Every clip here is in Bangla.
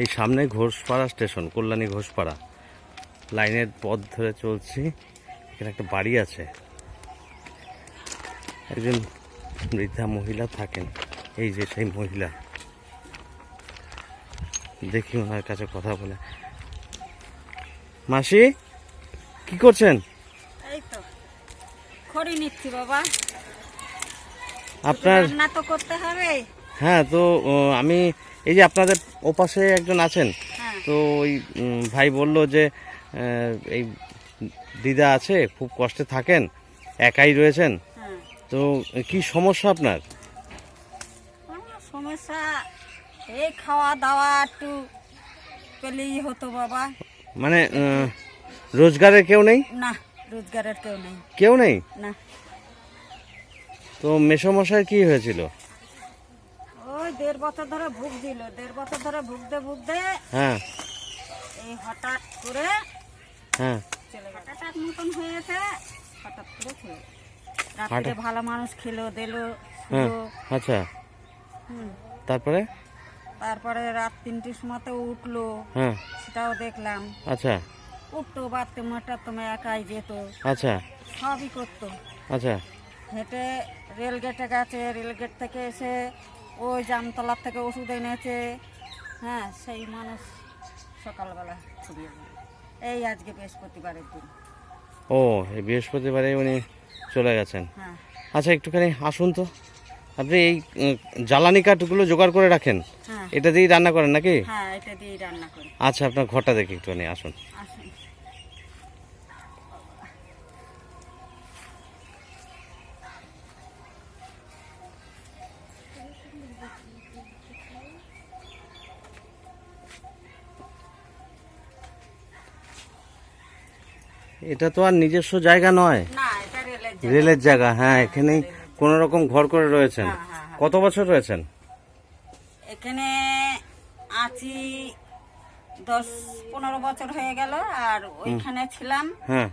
এই সামনে ঘোষপাড়া স্টেশন কল্যাণী ঘোষপাড়া। লাইনের পথ ধরে চলছি। এখানে একটা বাড়ি আছে। একজন বৃদ্ধা মহিলা থাকেন। এই যে সেই মহিলা। দেখি ওনার কাছে কথা বলে। মাসি কি করছেন? এই তো খড়ি নিচ্ছি বাবা। আপনার রান্না তো করতে হবে। হ্যাঁ তো আমি এই যে আপনাদের ওপাশে একজন আছেন হ্যাঁ। তো ওই ভাই বলল যে এই দিদা আছে খুব কষ্টে থাকেন একাই রয়েছেন। হ্যাঁ। তো কি সমস্যা আপনার? সমস্যা এই খাওয়া দাওয়া একটু পেলেই হতো বাবা। মানে রোজগারের কেউ নেই? না রোজগারের কেউ নেই। কেউ নেই? না। তো মেসমশাই কি হয়েছিল? ওই দেড় বছর ধরে ভুগছিল দেড় বছর ধরে ভুগতে ভুগতে হ্যাঁ। এই হঠাৎ করে হ্যাঁ। চলে গেল হঠাৎ মতন হয়েছে হঠাৎ করে রাত্রে ভালো মানুষ খেলো দিলো হ্যাঁ আচ্ছা। হুম। তারপরে? তারপরে রাত তিনটির সময়তে উঠল হ্যাঁ। সেটাও দেখলাম। আচ্ছা। উঠতো বাথরুম তুমি একাই যেত। আচ্ছা। সবই করতো। আচ্ছা। হেঁটে রেলগেটে গেছে রেলগেট থেকে এসে ওই জামতলার থেকে ওষুধ এনেছে। হ্যাঁ সেই মানুষ সকালবেলা ছড়িয়ে এই আজকে বৃহস্পতিবারের দিন। ও এই বৃহস্পতিবারে উনি চলে গেছেন। হ্যাঁ। আচ্ছা একটুখানি আসুন তো। আপনি এই জ্বালানি কাঠগুলো জোগাড় করে রাখেন? হ্যাঁ। এটা দিয়েই রান্না করেন নাকি? হ্যাঁ এটা দিয়েই রান্না করি। আচ্ছা আপনার ঘরটা দেখি একটুখানি আসুন। এটা তো আর নিজস্ব জায়গা নয়। রেলের জায়গা। হ্যাঁ এখানেই কোন রকম ঘর করে রয়েছেন। হ্যাঁ, হ্যাঁ, হ্যাঁ। কত বছর রয়েছেন? এখানে আছি দশ পনেরো বছর হয়ে গেল আর ওইখানে ছিলাম। হ্যাঁ।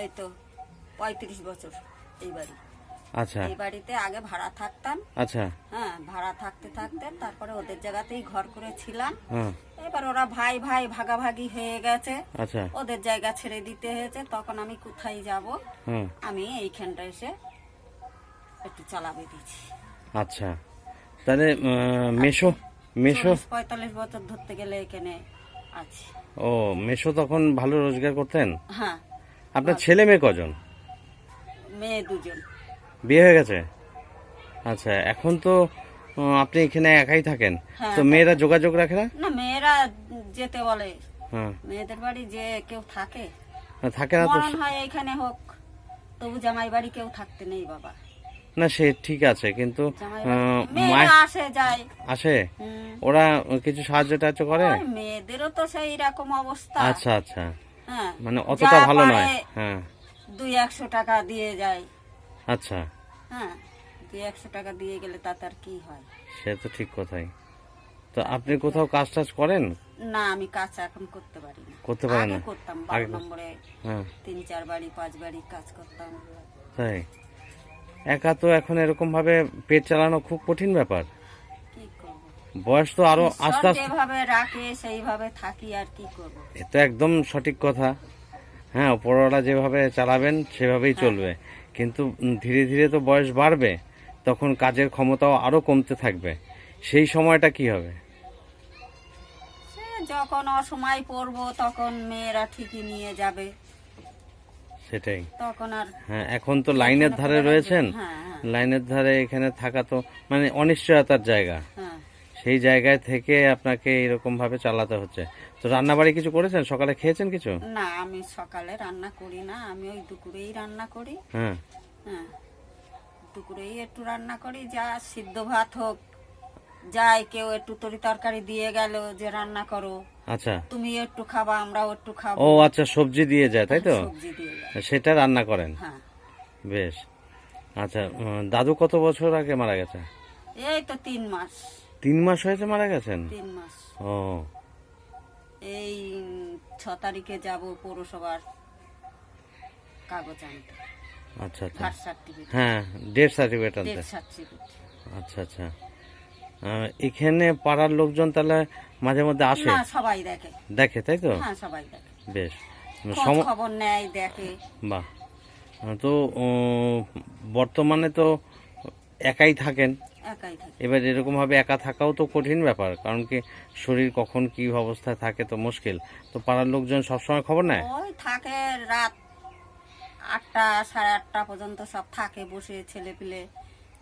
এই তো পঁয়ত্রিশ বছর এই বাড়ি। আচ্ছা। এই বাড়িতে আগে ভাড়া থাকতাম। আচ্ছা। হ্যাঁ ভাড়া থাকতে থাকতে তারপরে ওদের জায়গাতেই ঘর করে ছিলাম হ্যাঁ। এবার ওরা ভাই ভাই ভাগাভাগি হয়ে গেছে। আচ্ছা। ওদের জায়গা ছেড়ে দিতে হয়েছে তখন আমি কোথায় যাব? হুম আমি এইখানটা এসে একটু চালাবে দিচ্ছি। আচ্ছা। তাহলে মেশো মেশো। পঁয়তাল্লিশ বছর ধরতে গেলে এখানে আছি। ও মেশো তখন ভালো রোজগার করতেন? হ্যাঁ। আপনার ছেলে মেয়ে কজন? মেয়ে দুজন। বিয়ে হয়ে গেছে? আচ্ছা এখন তো আপনি এখানে একাই থাকেন। হ্যাঁ, তো মেয়েরা যোগাযোগ রাখে না? না মেয়েরা যেতে বলে। হ্যাঁ। মেয়েদের বাড়ি যে কেউ থাকে। থাকে না তো। হয় এইখানে হোক তবু জামাই বাড়ি কেউ থাকতে নেই বাবা। না সে ঠিক আছে কিন্তু আসে যায়। আসে? ওরা কিছু সাহায্য টাহায্য করে? মেয়েদেরও তো সেই রকম অবস্থা। আচ্ছা আচ্ছা। হ্যাঁ। মানে অতটা ভালো নয়। হ্যাঁ। দুই একশো টাকা দিয়ে যায়। আচ্ছা। হ্যাঁ দুই একশো টাকা দিয়ে গেলে তাতে আর কি হয়? সে তো ঠিক কথাই। তো আপনি কোথাও কাজ টাজ করেন? না আমি কাজ এখন করতে পারি না। করতে পারেন না? করতাম বারো নম্বরে হ্যাঁ। তিন চার বাড়ি পাঁচ বাড়ি কাজ করতাম। তাই? একা তো এখন এরকম ভাবে পেট চালানো খুব কঠিন ব্যাপার। বয়স তো আরও আস্তে আস্তে যেভাবে রাখে সেইভাবে থাকি আর কি করব? এ তো একদম সঠিক কথা। হ্যাঁ ওপরওয়ালা যেভাবে চালাবেন সেভাবেই চলবে। কিন্তু ধীরে ধীরে তো বয়স বাড়বে তখন কাজের ক্ষমতাও আরও কমতে থাকবে। সেই সময়টা কি হবে? যখন অসময় পড়ব তখন মেয়েরা ঠিকই নিয়ে যাবে। সেটাই। তখন আর হ্যাঁ এখন তো লাইনের ধারে রয়েছেন? হ্যাঁ হ্যাঁ। লাইনের ধারে এখানে থাকা তো মানে অনিশ্চয়তার জায়গা। হ্যাঁ। সেই জায়গায় থেকে আপনাকে এরকম ভাবে চালাতে হচ্ছে। তো রান্নাবাড়ি কিছু করেছেন? সকালে খেয়েছেন কিছু? না আমি সকালে রান্না করি না আমি ওই দুপুরেই রান্না করি। হ্যাঁ। হ্যাঁ দুপুরেই একটু রান্না করি যা সিদ্ধ ভাত হোক যাই কেউ একটু তরি তরকারি দিয়ে গেল যে রান্না করো। আচ্ছা। তুমি একটু খাবা আমরাও একটু খাব। ও আচ্ছা সবজি দিয়ে যায় তাই তো? সেটা রান্না করেন? হ্যাঁ। বেশ। আচ্ছা দাদু কত বছর আগে মারা গেছে? এই তো তিন মাস। তিন মাস হয়েছে মারা গেছেন? তিন মাস। ও। এই ছ তারিখে যাব পৌরসভার কাগজ আনতে। আচ্ছা আচ্ছা। হ্যাঁ ডেথ সার্টিফিকেট আনতে। আচ্ছা আচ্ছা। এখানে পাড়ার লোকজন তাহলে মাঝে মধ্যে আসে? সবাই দেখে। দেখে তাই তো? হ্যাঁ সবাই দেখে। বেশ। খবর নেয় দেখে। বাহ। তো বর্তমানে তো একাই থাকেন। এবার এরকম ভাবে একা থাকাও তো কঠিন ব্যাপার কারণ কি শরীর কখন কি অবস্থায় থাকে তো মুশকিল। তো পাড়ার লোকজন সবসময় খবর নেয়? ওই থাকে রাত আটটা সাড়ে আটটা পর্যন্ত সব থাকে বসে ছেলে পিলে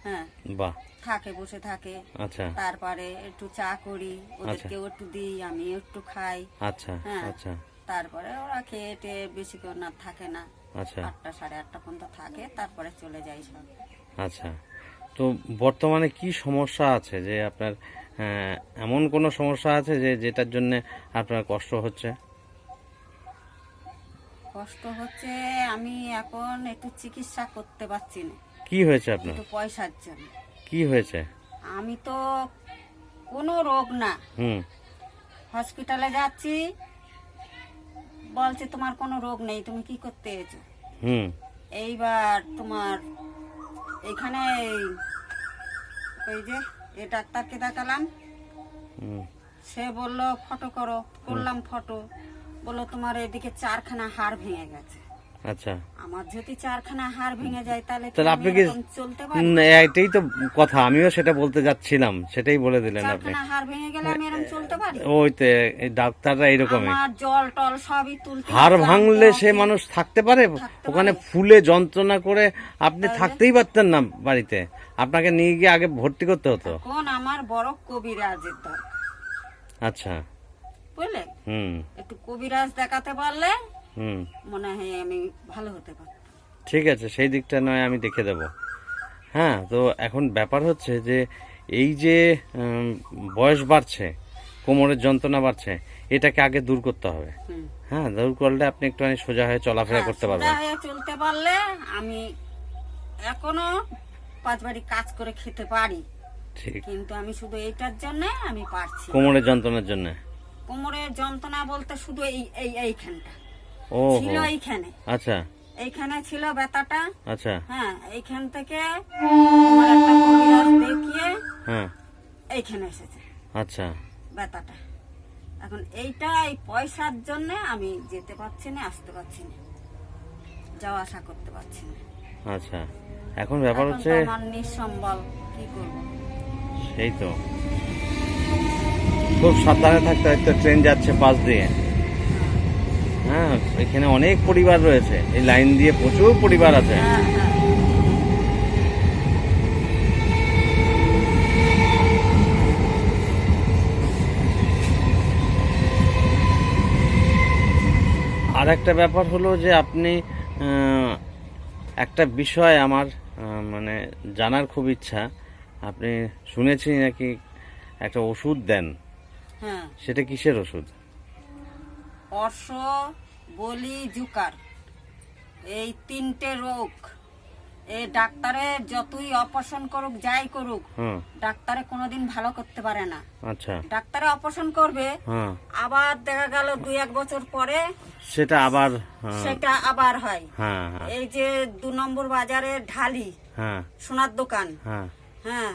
হ্যাঁ। বাহ। থাকে বসে থাকে। আচ্ছা। তারপরে একটু চা করি ওদেরকেও একটু দিই আমি একটু খাই। আচ্ছা হ্যাঁ। আচ্ছা। তারপরে ওরা খেয়ে টেয়ে বেশিক্ষণ না থাকে না। আচ্ছা। আটটা সাড়ে আটটা পর্যন্ত থাকে তারপরে চলে যাই সব। আচ্ছা। তো বর্তমানে কি সমস্যা আছে? যে আপনার এমন কোনো সমস্যা আছে যে যেটার জন্য আপনার কষ্ট হচ্ছে? কষ্ট হচ্ছে আমি এখন একটু চিকিৎসা করতে পারছি না। কি হয়েছে আপনার? একটু পয়সার জন্য। কি হয়েছে? আমি তো কোনো রোগ না। হুম। হসপিটালে যাচ্ছি বলছে তোমার কোনো রোগ নেই তুমি কি করতে এসেছ হুম। এইবার তোমার এখানে এই- ওই যে এ ডাক্তারকে দেখালাম। সে বলল ফটো করো। করলাম ফটো। বলল তোমার এদিকে চারখানা হাড় ভেঙে গেছে। আচ্ছা। আমার যদি চারখানা হাড় ভেঙে যায় তাহলে তাহলে আপনি কি চলতে পারি? এটাই তো কথা আমিও সেটা বলতে যাচ্ছিলাম সেটাই বলে দিলেন আপনি। চারখানা হাড় ভেঙে গেলে আমি এরকম চলতে পারি? ওই তো ডাক্তাররা এরকমই। আমার জল টল সবই তুলতে হাড় ভাঙলে সে মানুষ থাকতে পারে? ওখানে ফুলে যন্ত্রণা করে আপনি থাকতেই পারতেন না বাড়িতে। আপনাকে নিয়ে গিয়ে আগে ভর্তি করতে হতো। কোন আমার বড় কবিরাজের দরকার। আচ্ছা। বুঝলে হুম। একটু কবিরাজ দেখাতে পারলে মনে হয় আমি ভালো হতে পারতাম। ঠিক আছে সেই দিকটা নয় আমি দেখে দেব। হ্যাঁ তো এখন ব্যাপার হচ্ছে যে এই যে বয়স বাড়ছে কোমরের যন্ত্রণা বাড়ছে এটাকে আগে দূর করতে হবে। হ্যাঁ দূর করলে আপনি একটুখানি সোজা হয়ে চলাফেরা হ্যাঁ, করতে পারবেন। হয়ে চলতে পারলে আমি এখনও পাঁচ বাড়ি কাজ করে খেতে পারি। ঠিক। কিন্তু আমি শুধু এইটার জন্য আমি পারছি কোমরের যন্ত্রণার জন্য। কোমরের যন্ত্রণা বলতে শুধু এই এই এইখানটা। ও ছিল এইখানে। আচ্ছা। এইখানে ছিল ব্যথাটা আচ্ছা। হ্যাঁ এইখান থেকে তোমার একটা কবিরাজ দেখিয়ে হ্যাঁ। এইখানে এসেছে আচ্ছা। ব্যথাটা এখন এইটা এই পয়সার জন্য আমি যেতে পারছি না আসতে পারছি না। যাওয়া আসা করতে পারছি না। আচ্ছা। এখন ব্যাপার হচ্ছে আমার নিঃসম্বল কি করব? সেই তো। খুব সাবধানে থাকতে হয় তো ট্রেন যাচ্ছে পাশ দিয়ে। হ্যাঁ এখানে অনেক পরিবার রয়েছে। এই লাইন দিয়ে প্রচুর পরিবার আছে। হ্যাঁ হ্যাঁ। আর একটা ব্যাপার হলো যে আপনি একটা বিষয় আমার মানে জানার খুব ইচ্ছা। আপনি শুনেছি নাকি একটা ওষুধ দেন। হ্যাঁ। সেটা কিসের ওষুধ? অর্শ বলি জুকার। এই তিনটে রোগ এই ডাক্তারে যতই অপারেশন করুক যাই করুক ডাক্তারে কোনোদিন ভালো করতে পারে না। আচ্ছা। ডাক্তারে অপারেশন করবে আবার দেখা গেল দুই এক বছর পরে সেটা আবার সেটা আবার হয়। হ্যাঁ হ্যাঁ। এই যে দু নম্বর বাজারে ঢালি হ্যাঁ। সোনার দোকান। হ্যাঁ।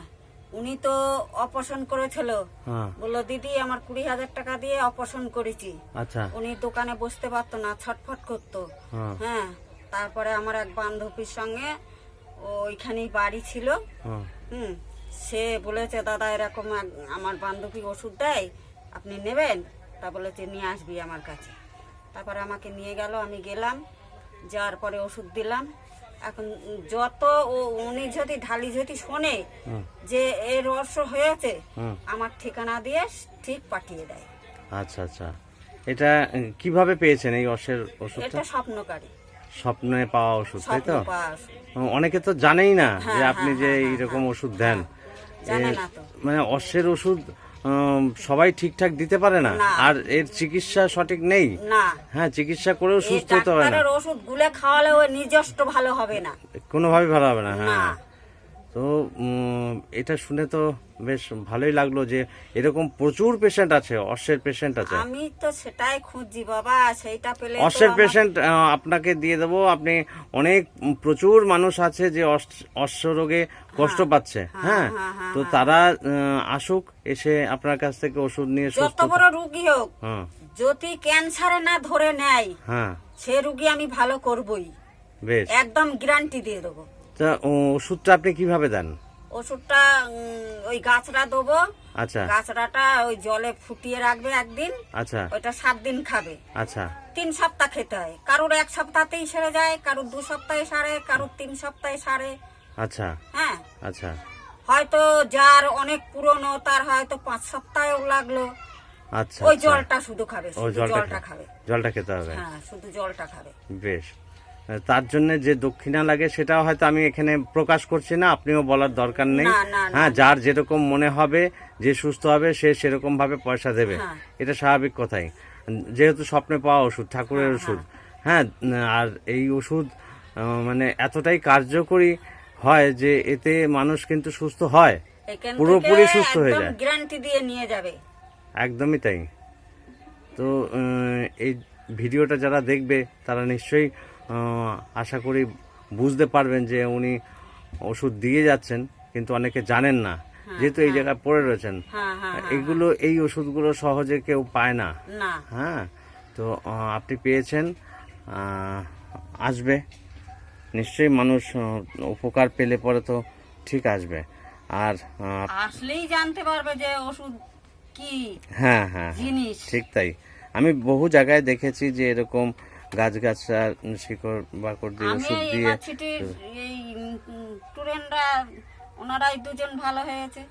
উনি তো অপারেশন করেছিল। হ্যাঁ। বলল দিদি আমার কুড়ি হাজার টাকা দিয়ে অপারেশন করেছি। আচ্ছা। উনি দোকানে বসতে পারতো না ছটফট করতো। হ্যাঁ। হ্যাঁ তারপরে আমার এক বান্ধবীর সঙ্গে ওইখানেই বাড়ি ছিল। হ্যাঁ। হুম সে বলেছে দাদা এরকম আমার বান্ধবী ওষুধ দেয় আপনি নেবেন? তা বলেছে নিয়ে আসবি আমার কাছে। তারপরে আমাকে নিয়ে গেল আমি গেলাম যাওয়ার পরে ওষুধ দিলাম। এখন যত ও উনি যদি ঢালি যদি শোনে যে এর রহস্য হয়েছে। আমার ঠিকানা দিয়ে ঠিক পাঠিয়ে দেয়। আচ্ছা আচ্ছা। এটা কীভাবে পেয়েছেন এই অর্শের ওষুধটা? এটা স্বপ্নকারী। স্বপ্নে পাওয়া ওষুধ তাই তো? অনেকে তো জানেই না যে হ্যাঁ, আপনি হ্যাঁ, যে হ্যাঁ, এইরকম ওষুধ দেন। মানে অর্শের ওষুধ সবাই ঠিকঠাক দিতে পারে না। আর এর চিকিৎসা সঠিক নেই? না। হ্যাঁ চিকিৎসা করেও সুস্থ হতে হবে না। ওষুধ গুলে খাওয়ালে নিজস্ব ভালো হবে না। কোনোভাবে ভালো হবে না হ্যাঁ। তো এটা শুনে তো বেশ ভালোই লাগল যে এরকম প্রচুর পেশেন্ট আছে অশ্বের পেশেন্ট আছে। আমি তো সেটাই খুঁজছি বাবা সেইটা পেলে অশ্বের পেশেন্ট আপনাকে দিয়ে দেবো। আপনি অনেক প্রচুর মানুষ আছে যে অশ্ব- রোগে কষ্ট পাচ্ছে হ্যাঁ হ্যাঁ, হ্যাঁ, তো তারা আসুক এসে আপনার কাছ থেকে ওষুধ নিয়ে যত বড় রুগী হোক হ্যাঁ। যদি ক্যান্সারে না ধরে নেয় হ্যাঁ। সে রুগী আমি ভালো করবই। বেশ। একদম গ্যারান্টি দিয়ে দেবো। তা ওষুধটা আপনি কীভাবে দেন? ওষুধটা ওই গাছড়া দেবো। আচ্ছা। গাছড়াটা ওই জলে ফুটিয়ে রাখবে একদিন। আচ্ছা। ওইটা সাত দিন খাবে। আচ্ছা। তিন সপ্তাহ খেতে হয়। কারোর এক সপ্তাহতেই সেরে যায় কারোর দু সপ্তাহে সারে কারোর তিন সপ্তাহে সারে। আচ্ছা। হ্যাঁ। আচ্ছা। হয়তো যার অনেক পুরনো তার হয়তো পাঁচ সপ্তাহেও লাগল। আচ্ছা ওই আচ্ছা। জলটা শুধু খাবে জলটা খাবে। জলটা খেতে হবে। হ্যাঁ শুধু জলটা খাবে। বেশ। তার জন্য যে দক্ষিণা লাগে সেটাও হয়তো আমি এখানে প্রকাশ করছি না আপনিও বলার দরকার নেই। হ্যাঁ যার যেরকম মনে হবে যে সুস্থ হবে সে সেরকম ভাবে পয়সা দেবে। হ্যাঁ। এটা স্বাভাবিক কথাই। যেহেতু স্বপ্নে পাওয়া ওষুধ ঠাকুরের ওষুধ। হ্যাঁ। আর এই ওষুধ মানে এতটাই কার্যকরী হয় যে এতে মানুষ কিন্তু সুস্থ হয়। পুরোপুরি সুস্থ হয়ে যায়। গ্যারান্টি দিয়ে নিয়ে যাবে। একদমই তাই। তো এই ভিডিওটা যারা দেখবে তারা নিশ্চয়ই আশা করি বুঝতে পারবেন যে উনি ওষুধ দিয়ে যাচ্ছেন কিন্তু অনেকে জানেন না। যেহেতু এই জায়গায় পড়ে রয়েছেন হ্যাঁ হ্যাঁ এগুলো এই ওষুধগুলো সহজে কেউ পায় না। না। হ্যাঁ তো আপনি পেয়েছেন আসবে। নিশ্চয়ই মানুষ উপকার পেলে পরে তো ঠিক আসবে। আর আসলেই জানতে পারবে যে ওষুধ কি হ্যাঁ হ্যাঁ জিনিস। ঠিক তাই। আমি বহু জায়গায় দেখেছি যে এরকম গাছগাছরা শিকড় বাকড় দিয়ে ওষুধ দিয়ে এই স্টুডেন্টরা ওনারাই দুজন ভালো হয়েছে।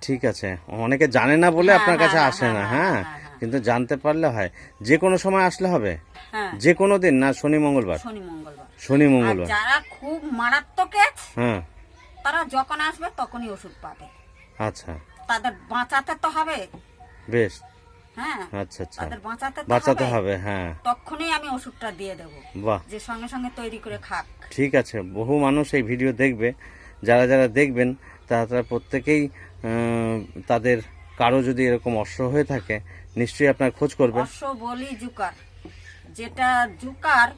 ঠিক আছে। অনেকে জানে না বলে হ্যাঁ, আপনার কাছে হ্যাঁ, আসে না হ্যাঁ, হ্যাঁ? হ্যাঁ, হ্যাঁ। কিন্তু জানতে পারলে হয়। যে কোনো সময় আসলে হবে। হ্যাঁ। যে কোনো দিন না শনি মঙ্গলবার? শনি মঙ্গলবার। শনি মঙ্গলবার। যারা খুব মারাত্মক হ্যাঁ। তারা যখন আসবে তখনই ওষুধ পাবে। আচ্ছা। তাদের বাঁচাতে তো হবে। বেশ। হ্যাঁ? আচ্ছা আচ্ছা। তাদের বাঁচাতে বাঁচাতে হবে। হ্যাঁ। তখনই আমি ওষুধটা দিয়ে দেবো। বাহ। যে সঙ্গে সঙ্গে তৈরি করে খাক। ঠিক আছে বহু মানুষ এই ভিডিও দেখবে। যারা যারা দেখবেন তারা তারা প্রত্যেকেই তাদের কারও যদি এরকম অস্ত্র হয়ে থাকে নিশ্চয়ই আপনার খোঁজ করবে। অশ্ব বলি জুকার। যেটা জুকার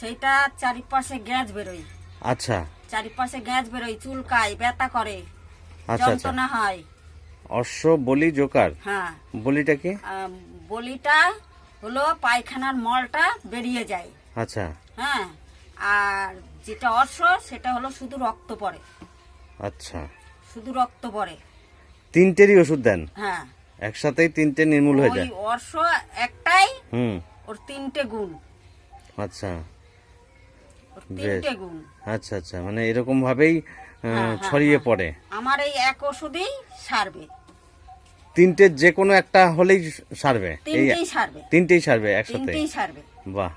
সেটা চারিপাশে গ্যাস বেরোয়। আচ্ছা। চারিপাশে গ্যাস বেরোয় চুলকায় ব্যথা করে আচ্ছা আচ্ছা। যন্ত্রণা হয়। অশ্ব বলি জোকার। হ্যাঁ। বলিটা কি? বলিটা হলো পায়খানার মলটা বেরিয়ে যায়। আচ্ছা। হ্যাঁ আর যেটা অশ্ব সেটা হলো শুধু রক্ত পড়ে। আচ্ছা। শুধু রক্ত পড়ে। তিনটেরই ওষুধ দেন? হ্যাঁ। একসাথেই তিনটে নির্মূল হয়ে যায়? অশ্ব একটাই হুম। ওর তিনটে গুণ। আচ্ছা। তিনটে গুণ। আচ্ছা আচ্ছা। মানে এরকম ভাবেই ছড়িয়ে পড়ে। আমার এই এক ওষুধেই সারবে। তিনটে যে কোনো একটা হলেই সারবে এই তিনটেই সারবে। তিনটেই সারবে একসাথে? সারবে। বাহ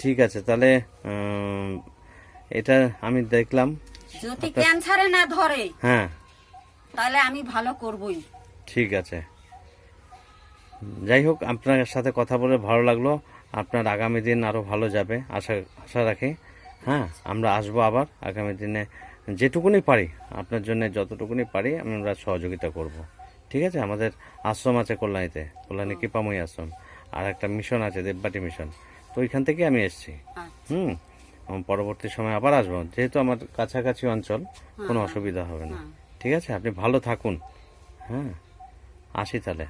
ঠিক আছে তাহলে এটা আমি দেখলাম। যদি ক্যান্সারে না ধরে হ্যাঁ। তাহলে আমি ভালো করবই। ঠিক আছে। যাই হোক আপনার সাথে কথা বলে ভালো লাগল। আপনার আগামী দিন আরও ভালো যাবে আশা আশা রাখি। হ্যাঁ আমরা আসব আবার আগামী দিনে। যেটুকুনি পারি আপনার জন্য যতটুকুনি পারি আমরা সহযোগিতা করব। ঠিক আছে? আমাদের আশ্রম আছে কল্যাণীতে কল্যাণী কৃপাময়ী আশ্রম। আর একটা মিশন আছে দেববাটি মিশন। তো ওইখান থেকে আমি এসেছি। আচ্ছা। হুম? আমি পরবর্তী সময় আবার আসব। যেহেতু আমার কাছাকাছি অঞ্চল কোনো অসুবিধা হবে না। ঠিক আছে? আপনি ভালো থাকুন। হ্যাঁ? আসি তাহলে।